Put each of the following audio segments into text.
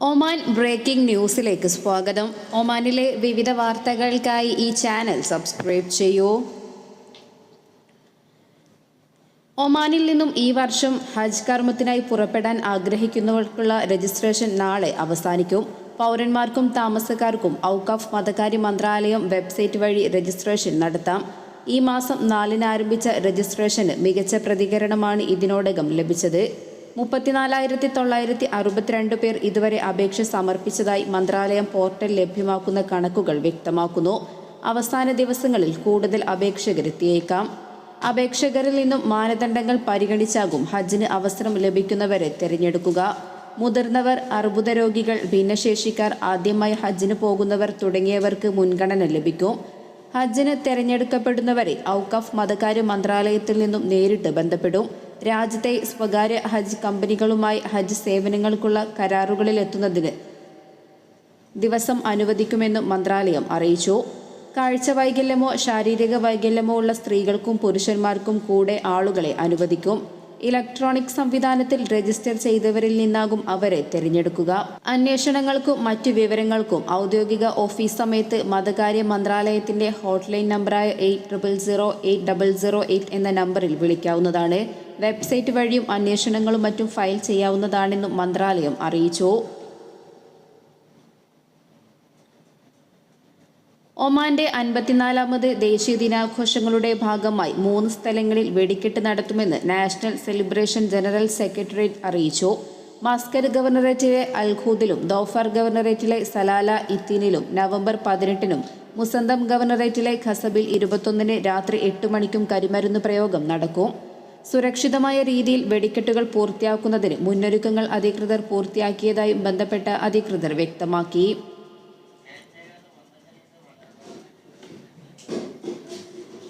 Oman breaking ന്യൂസിലേക്ക് സ്വാഗതം. ഒമാനിലെ വിവിധ വാർത്തകൾക്കായി ഈ ചാനൽ സബ്സ്ക്രൈബ് ചെയ്യൂ. ഒമാനിൽ നിന്നും ഈ വർഷം ഹജ്ജ് കർമ്മത്തിനായി പുറപ്പെടാൻ ആഗ്രഹിക്കുന്നവർക്കുള്ള രജിസ്ട്രേഷൻ നാളെ അവസാനിക്കും. പൗരന്മാർക്കും താമസക്കാർക്കും ഔക്കാഫ് മതകാര്യ മന്ത്രാലയം വെബ്സൈറ്റ് വഴി രജിസ്ട്രേഷൻ നടത്താം. ഈ മാസം നാലിന് ആരംഭിച്ച രജിസ്ട്രേഷന് മികച്ച പ്രതികരണമാണ് ഇതിനോടകം ലഭിച്ചത്. മുപ്പത്തിനാലായിരത്തി തൊള്ളായിരത്തി അറുപത്തിരണ്ട് പേർ ഇതുവരെ അപേക്ഷ സമർപ്പിച്ചതായി മന്ത്രാലയം പോർട്ടൽ ലഭ്യമാക്കുന്ന കണക്കുകൾ വ്യക്തമാക്കുന്നു. അവസാന ദിവസങ്ങളിൽ കൂടുതൽ അപേക്ഷകരെത്തിയേക്കാം അപേക്ഷകരിൽ നിന്നും മാനദണ്ഡങ്ങൾ പരിഗണിച്ചാകും ഹജ്ജിന് അവസരം ലഭിക്കുന്നവരെ തിരഞ്ഞെടുക്കുക. മുതിർന്നവർ അർബുദ രോഗികൾ ഭിന്നശേഷിക്കാർ ആദ്യമായി ഹജ്ജിന് പോകുന്നവർ തുടങ്ങിയവർക്ക് മുൻഗണന ലഭിക്കും. ഹജ്ജിന് തിരഞ്ഞെടുക്കപ്പെടുന്നവരെ ഔക്കഫ് മതകാര്യ മന്ത്രാലയത്തിൽ നിന്നും നേരിട്ട് ബന്ധപ്പെടും. രാജ്യത്തെ സ്വകാര്യ ഹജ്ജ് കമ്പനികളുമായി ഹജ്ജ് സേവനങ്ങൾക്കുള്ള കരാറുകളിൽ എത്തുന്നതിന് ദിവസം അനുവദിക്കുമെന്നും മന്ത്രാലയം അറിയിച്ചു. കാഴ്ച വൈകല്യമോ ശാരീരിക വൈകല്യമോ ഉള്ള സ്ത്രീകൾക്കും പുരുഷന്മാർക്കും കൂടെ ആളുകളെ അനുവദിക്കും. ഇലക്ട്രോണിക് സംവിധാനത്തിൽ രജിസ്റ്റർ ചെയ്തവരിൽ നിന്നാകും അവരെ തിരഞ്ഞെടുക്കുക. അന്വേഷണങ്ങൾക്കും മറ്റു വിവരങ്ങൾക്കും ഔദ്യോഗിക ഓഫീസ് സമയത്ത് മതകാര്യ മന്ത്രാലയത്തിന്റെ ഹോട്ട്ലൈൻ നമ്പറായ eight triple zero eight double zero eight എന്ന നമ്പറിൽ വിളിക്കാവുന്നതാണ്. വെബ്സൈറ്റ് വഴിയും അന്വേഷണങ്ങളും മറ്റും ഫയൽ ചെയ്യാവുന്നതാണെന്നും മന്ത്രാലയം അറിയിച്ചു. ഒമാന്റെ അൻപത്തിനാലാമത് ദേശീയ ദിനാഘോഷങ്ങളുടെ ഭാഗമായി മൂന്ന് സ്ഥലങ്ങളിൽ വെടിക്കെട്ട് നടത്തുമെന്ന് നാഷണൽ സെലിബ്രേഷൻ ജനറൽ സെക്രട്ടേറിയറ്റ് അറിയിച്ചു. മസ്കർ ഗവർണറേറ്റിലെ അൽഖൂദിലും ദോഫർ ഗവർണറേറ്റിലെ സലാല ഇത്തീനിലും നവംബർ പതിനെട്ടിനും മുസന്തം ഗവർണറേറ്റിലെ ഖസബിൽ ഇരുപത്തൊന്നിന് രാത്രി എട്ട് മണിക്കും കരിമരുന്ന് പ്രയോഗം നടക്കും. സുരക്ഷിതമായ രീതിയിൽ വെടിക്കെട്ടുകൾ പൂർത്തിയാക്കുന്നതിന് മുന്നൊരുക്കങ്ങൾ അധികൃതർ പൂർത്തിയാക്കിയതായും ബന്ധപ്പെട്ട അധികൃതർ വ്യക്തമാക്കി.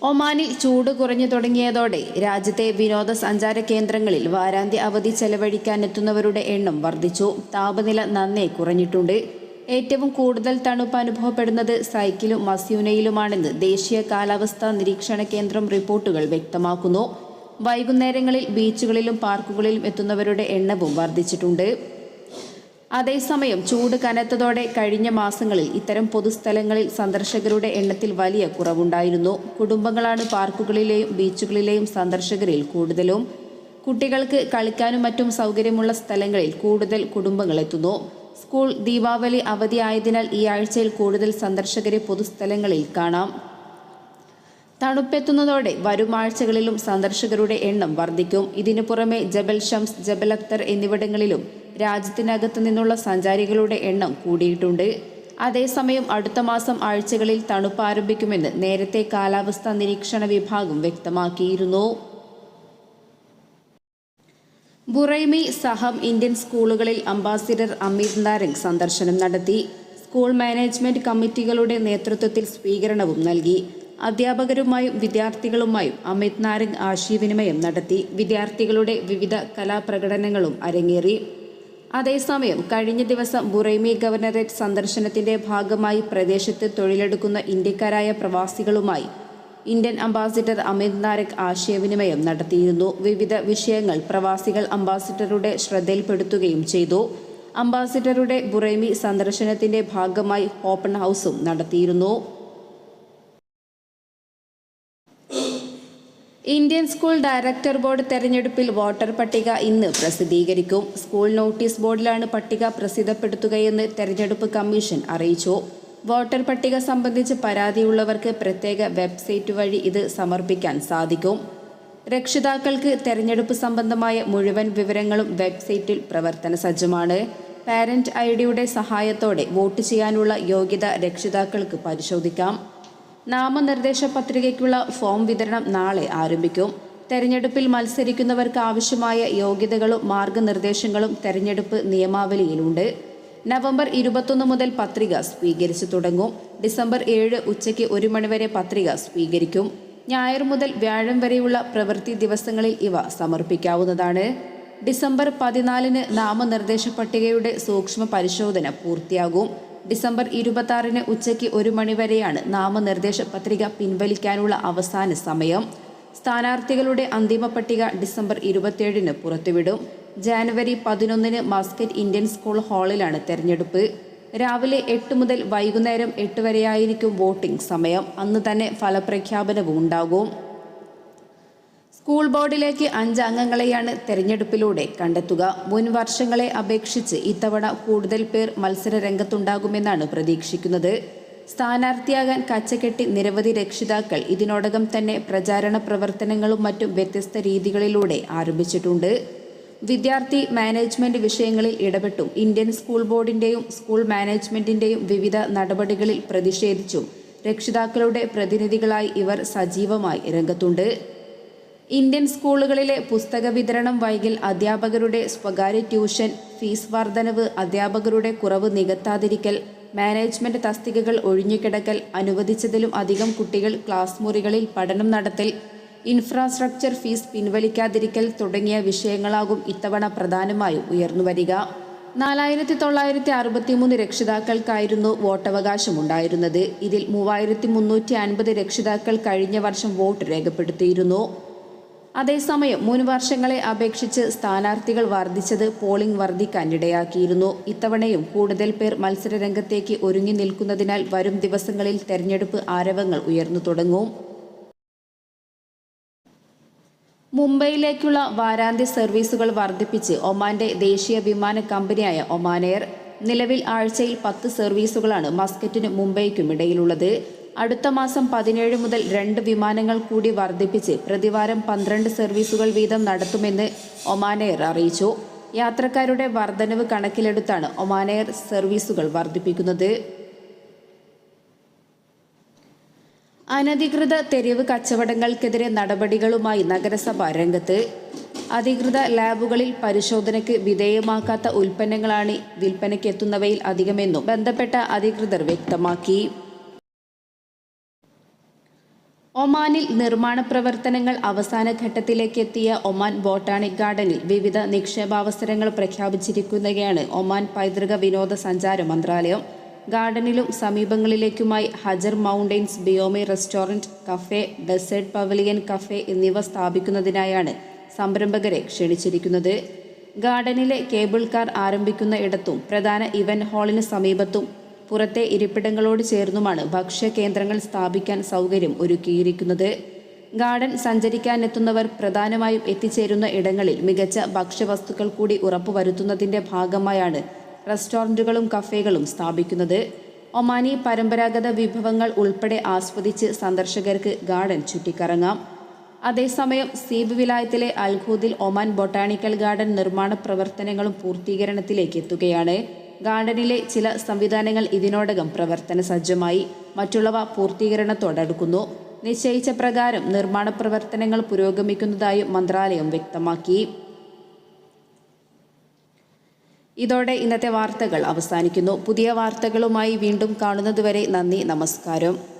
ഒമാനിൽ ചൂട് കുറഞ്ഞു തുടങ്ങിയതോടെ രാജ്യത്തെ വിനോദസഞ്ചാര കേന്ദ്രങ്ങളിൽ വാരാന്ത്യ അവധി ചെലവഴിക്കാനെത്തുന്നവരുടെ എണ്ണം വർദ്ധിച്ചു. താപനില നന്നേ കുറഞ്ഞിട്ടുണ്ട്. ഏറ്റവും കൂടുതൽ തണുപ്പ് അനുഭവപ്പെടുന്നത് സൈക്കിലും മസ്യൂനയിലുമാണെന്ന് ദേശീയ കാലാവസ്ഥാ നിരീക്ഷണ കേന്ദ്രം റിപ്പോർട്ടുകൾ വ്യക്തമാക്കുന്നു. വൈകുന്നേരങ്ങളിൽ ബീച്ചുകളിലും പാർക്കുകളിലും എത്തുന്നവരുടെ എണ്ണവും വർദ്ധിച്ചിട്ടുണ്ട്. അതേസമയം ചൂട് കനത്തതോടെ കഴിഞ്ഞ മാസങ്ങളിൽ ഇത്തരം പൊതുസ്ഥലങ്ങളിൽ സന്ദർശകരുടെ എണ്ണത്തിൽ വലിയ കുറവുണ്ടായിരുന്നു. കുടുംബങ്ങളാണ് പാർക്കുകളിലെയും ബീച്ചുകളിലെയും സന്ദർശകരിൽ കൂടുതലും. കുട്ടികൾക്ക് കളിക്കാനും മറ്റും സൗകര്യമുള്ള സ്ഥലങ്ങളിൽ കൂടുതൽ കുടുംബങ്ങൾ എത്തുന്നു. സ്കൂൾ ദീപാവലി അവധിയായതിനാൽ ഈ ആഴ്ചയിൽ കൂടുതൽ സന്ദർശകരെ പൊതുസ്ഥലങ്ങളിൽ കാണാം. തണുപ്പെത്തുന്നതോടെ വരും ആഴ്ചകളിലും സന്ദർശകരുടെ എണ്ണം വർദ്ധിക്കും. ഇതിനു പുറമെ ജബൽ ഷംസ് ജബൽ അക്തർ എന്നിവിടങ്ങളിലും രാജ്യത്തിനകത്തു നിന്നുള്ള സഞ്ചാരികളുടെ എണ്ണം കൂടിയിട്ടുണ്ട്. അതേസമയം അടുത്ത മാസം ആഴ്ചകളിൽ തണുപ്പ് ആരംഭിക്കുമെന്ന് നേരത്തെ കാലാവസ്ഥാ നിരീക്ഷണ വിഭാഗം വ്യക്തമാക്കിയിരുന്നു. ബുറൈമി സഹം ഇന്ത്യൻ സ്കൂളുകളിൽ അംബാസിഡർ അമീർ നാരംഗ് സന്ദർശനം നടത്തി. സ്കൂൾ മാനേജ്മെന്റ് കമ്മിറ്റികളുടെ നേതൃത്വത്തിൽ സ്വീകരണവും നൽകി. അധ്യാപകരുമായും വിദ്യാർത്ഥികളുമായും അമിത് നാരംഗ് ആശയവിനിമയം നടത്തി. വിദ്യാർത്ഥികളുടെ വിവിധ കലാപ്രകടനങ്ങളും അരങ്ങേറി. അതേസമയം കഴിഞ്ഞ ദിവസം ബുറൈമി ഗവർണറേറ്റ് സന്ദർശനത്തിന്റെ ഭാഗമായി പ്രദേശത്ത് തൊഴിലെടുക്കുന്ന ഇന്ത്യക്കാരായ പ്രവാസികളുമായി ഇന്ത്യൻ അംബാസിഡർ അമിത് നാരക് ആശയവിനിമയം നടത്തിയിരുന്നു. വിവിധ വിഷയങ്ങൾ പ്രവാസികൾ അംബാസിഡറുടെ ശ്രദ്ധയിൽപ്പെടുത്തുകയും ചെയ്തു. അംബാസിഡറുടെ ബുറൈമി സന്ദർശനത്തിന്റെ ഭാഗമായി ഓപ്പൺ ഹൗസും നടത്തിയിരുന്നു. ഇന്ത്യൻ സ്കൂൾ ഡയറക്ടർ ബോർഡ് തെരഞ്ഞെടുപ്പിൽ വോട്ടർ പട്ടിക ഇന്ന് പ്രസിദ്ധീകരിക്കും. സ്കൂൾ നോട്ടീസ് ബോർഡിലാണ് പട്ടിക പ്രസിദ്ധപ്പെടുത്തുകയെന്ന് തെരഞ്ഞെടുപ്പ് കമ്മീഷൻ അറിയിച്ചു. വോട്ടർ പട്ടിക സംബന്ധിച്ച് പരാതിയുള്ളവർക്ക് പ്രത്യേക വെബ്സൈറ്റ് വഴി ഇത് സമർപ്പിക്കാൻ സാധിക്കും. രക്ഷിതാക്കൾക്ക് തെരഞ്ഞെടുപ്പ് സംബന്ധമായ മുഴുവൻ വിവരങ്ങളും വെബ്സൈറ്റിൽ പ്രവർത്തന സജ്ജമാണ്. പാരന്റ് ഐ ഡിയുടെ സഹായത്തോടെ വോട്ട് ചെയ്യാനുള്ള യോഗ്യത രക്ഷിതാക്കൾക്ക് പരിശോധിക്കാം. നാമനിർദ്ദേശ പത്രികയ്ക്കുള്ള ഫോം വിതരണം നാളെ ആരംഭിക്കും. തെരഞ്ഞെടുപ്പിൽ മത്സരിക്കുന്നവർക്ക് ആവശ്യമായ യോഗ്യതകളും മാർഗനിർദ്ദേശങ്ങളും തെരഞ്ഞെടുപ്പ് നിയമാവലിയിലുണ്ട്. നവംബർ ഇരുപത്തൊന്ന് മുതൽ പത്രിക സ്വീകരിച്ചു തുടങ്ങും. ഡിസംബർ ഏഴ് ഉച്ചയ്ക്ക് ഒരു മണിവരെ പത്രിക സ്വീകരിക്കും. ഞായർ മുതൽ വ്യാഴം വരെയുള്ള പ്രവൃത്തി ദിവസങ്ങളിൽ ഇവ സമർപ്പിക്കാവുന്നതാണ്. ഡിസംബർ പതിനാലിന് നാമനിർദ്ദേശ പട്ടികയുടെ സൂക്ഷ്മ പരിശോധന പൂർത്തിയാകും. ഡിസംബർ ഇരുപത്തി ആറിന് ഉച്ചയ്ക്ക് ഒരു മണിവരെയാണ് നാമനിർദ്ദേശ പത്രിക പിൻവലിക്കാനുള്ള അവസാന സമയം. സ്ഥാനാർത്ഥികളുടെ അന്തിമ പട്ടിക ഡിസംബർ ഇരുപത്തിയേഴിന് പുറത്തുവിടും. ജാനുവരി പതിനൊന്നിന് മസ്കറ്റ് ഇന്ത്യൻ സ്കൂൾ ഹാളിലാണ് തെരഞ്ഞെടുപ്പ്. രാവിലെ എട്ട് മുതൽ വൈകുന്നേരം എട്ട് വരെയായിരിക്കും വോട്ടിംഗ് സമയം. അന്ന് തന്നെ ഫലപ്രഖ്യാപനവും ഉണ്ടാകും. സ്കൂൾ ബോർഡിലേക്ക് അഞ്ച് അംഗങ്ങളെയാണ് തെരഞ്ഞെടുപ്പിലൂടെ കണ്ടെത്തുക. മുൻ വർഷങ്ങളെ അപേക്ഷിച്ച് ഇത്തവണ കൂടുതൽ പേർ മത്സര രംഗത്തുണ്ടാകുമെന്നാണ് പ്രതീക്ഷിക്കുന്നത്. സ്ഥാനാർത്ഥിയാകാൻ കച്ചകെട്ടി നിരവധി രക്ഷിതാക്കൾ ഇതിനോടകം തന്നെ പ്രചാരണ പ്രവർത്തനങ്ങളും മറ്റും വ്യത്യസ്ത രീതികളിലൂടെ ആരംഭിച്ചിട്ടുണ്ട്. വിദ്യാർത്ഥി മാനേജ്മെന്റ് വിഷയങ്ങളിൽ ഇടപെട്ടും ഇന്ത്യൻ സ്കൂൾ ബോർഡിന്റെയും സ്കൂൾ മാനേജ്മെന്റിന്റെയും വിവിധ നടപടികളിൽ പ്രതിഷേധിച്ചും രക്ഷിതാക്കളുടെ പ്രതിനിധികളായി ഇവർ സജീവമായി രംഗത്തുണ്ട്. ഇന്ത്യൻ സ്കൂളുകളിലെ പുസ്തക വിതരണം വൈകിൽ അധ്യാപകരുടെ സ്വകാര്യ ട്യൂഷൻ ഫീസ് വർധനവ് അധ്യാപകരുടെ കുറവ് നികത്താതിരിക്കൽ മാനേജ്മെന്റ് തസ്തികകൾ ഒഴിഞ്ഞുകിടക്കൽ അനുവദിച്ചതിലും അധികം കുട്ടികൾ ക്ലാസ് മുറികളിൽ പഠനം നടത്തൽ ഇൻഫ്രാസ്ട്രക്ചർ ഫീസ് പിൻവലിക്കാതിരിക്കൽ തുടങ്ങിയ വിഷയങ്ങളാകും ഇത്തവണ പ്രധാനമായും ഉയർന്നുവരിക. നാലായിരത്തി തൊള്ളായിരത്തി അറുപത്തിമൂന്ന് രക്ഷിതാക്കൾക്കായിരുന്നു വോട്ടവകാശമുണ്ടായിരുന്നത്. ഇതിൽ മൂവായിരത്തി മുന്നൂറ്റി അൻപത് രക്ഷിതാക്കൾ കഴിഞ്ഞ വർഷം വോട്ട് രേഖപ്പെടുത്തിയിരുന്നു. അതേസമയം മുൻ വർഷങ്ങളെ അപേക്ഷിച്ച് സ്ഥാനാർത്ഥികൾ വർദ്ധിച്ചത് പോളിംഗ് വർദ്ധിക്കാൻ ഇടയാക്കിയിരുന്നു. ഇത്തവണയും കൂടുതൽ പേർ മത്സരരംഗത്തേക്ക് ഒരുങ്ങി നിൽക്കുന്നതിനാൽ വരും ദിവസങ്ങളിൽ തെരഞ്ഞെടുപ്പ് ആരവങ്ങൾ ഉയർന്നു തുടങ്ങും. മുംബൈയിലേക്കുള്ള വാരാന്ത്യ സർവീസുകൾ വർദ്ധിപ്പിച്ച് ഒമാന്റെ ദേശീയ വിമാന കമ്പനിയായ ഒമാനെയർ നിലവിൽ ആഴ്ചയിൽ പത്ത് സർവീസുകളാണ് മസ്കറ്റിനും മുംബൈക്കും ഇടയിലുള്ളത്. അടുത്ത മാസം പതിനേഴ് മുതൽ രണ്ട് വിമാനങ്ങൾ കൂടി വർദ്ധിപ്പിച്ച് പ്രതിവാരം പന്ത്രണ്ട് സർവീസുകൾ വീതം നടത്തുമെന്ന് ഒമാനെയർ അറിയിച്ചു. യാത്രക്കാരുടെ വർധനവ് കണക്കിലെടുത്താണ് ഒമാനെയർ സർവീസുകൾ വർദ്ധിപ്പിക്കുന്നത്. അനധികൃത തെരുവ് കച്ചവടങ്ങൾക്കെതിരെ നടപടികളുമായി നഗരസഭ രംഗത്ത്. അധികൃത ലാബുകളിൽ പരിശോധനയ്ക്ക് വിധേയമാക്കാത്ത ഉൽപ്പന്നങ്ങളാണ് വിൽപ്പനയ്ക്കെത്തുന്നവയിൽ അധികമെന്നും ബന്ധപ്പെട്ട അധികൃതർ വ്യക്തമാക്കി. ഒമാനിൽ നിർമ്മാണ പ്രവർത്തനങ്ങൾ അവസാന ഘട്ടത്തിലേക്ക് എത്തിയ ഒമാൻ ബോട്ടാണിക് ഗാർഡനിൽ വിവിധ നിക്ഷേപാവസരങ്ങൾ പ്രഖ്യാപിച്ചിരിക്കുകയാണ് ഒമാൻ പൈതൃക വിനോദസഞ്ചാര മന്ത്രാലയം. ഗാർഡനിലും സമീപങ്ങളിലേക്കുമായി Hajar mountains ബിയോമി restaurant cafe desert pavilion cafe എന്നിവ സ്ഥാപിക്കുന്നതിനായാണ് സംരംഭകരെ ക്ഷണിച്ചിരിക്കുന്നത്. ഗാർഡനിലെ കേബിൾ കാർ ആരംഭിക്കുന്ന ഇടത്തും പ്രധാന ഇവന്റ് ഹാളിന് സമീപത്തും പുറത്തെ ഇരിപ്പിടങ്ങളോട് ചേർന്നുമാണ് ഭക്ഷ്യ കേന്ദ്രങ്ങൾ സ്ഥാപിക്കാൻ സൗകര്യം ഒരുക്കിയിരിക്കുന്നത്. ഗാർഡൻ സഞ്ചരിക്കാനെത്തുന്നവർ പ്രധാനമായും എത്തിച്ചേരുന്ന ഇടങ്ങളിൽ മികച്ച ഭക്ഷ്യവസ്തുക്കൾ കൂടി ഉറപ്പുവരുത്തുന്നതിന്റെ ഭാഗമായാണ് റെസ്റ്റോറന്റുകളും കഫേകളും സ്ഥാപിക്കുന്നത്. ഒമാനി പരമ്പരാഗത വിഭവങ്ങൾ ഉൾപ്പെടെ ആസ്വദിച്ച് സന്ദർശകർക്ക് ഗാർഡൻ ചുറ്റിക്കറങ്ങാം. അതേസമയം സീബ് വിലായത്തിലെ അൽഖൂദിൽ ഒമാൻ ബൊട്ടാണിക്കൽ ഗാർഡൻ നിർമ്മാണ പ്രവർത്തനങ്ങളും പൂർത്തീകരണത്തിലേക്ക് എത്തുകയാണ്. ഗാർഡനിലെ ചില സംവിധാനങ്ങൾ ഇതിനോടകം പ്രവർത്തന സജ്ജമായി. മറ്റുള്ളവ പൂർത്തീകരണത്തോടടുക്കുന്നു. നിശ്ചയിച്ച പ്രകാരം നിർമ്മാണ പ്രവർത്തനങ്ങൾ പുരോഗമിക്കുന്നതായും മന്ത്രാലയം വ്യക്തമാക്കി. ഇതോടെ ഇന്നത്തെ വാർത്തകൾ അവസാനിക്കുന്നു. പുതിയ വാർത്തകളുമായി വീണ്ടും കാണുന്നതുവരെ നന്ദി നമസ്കാരം.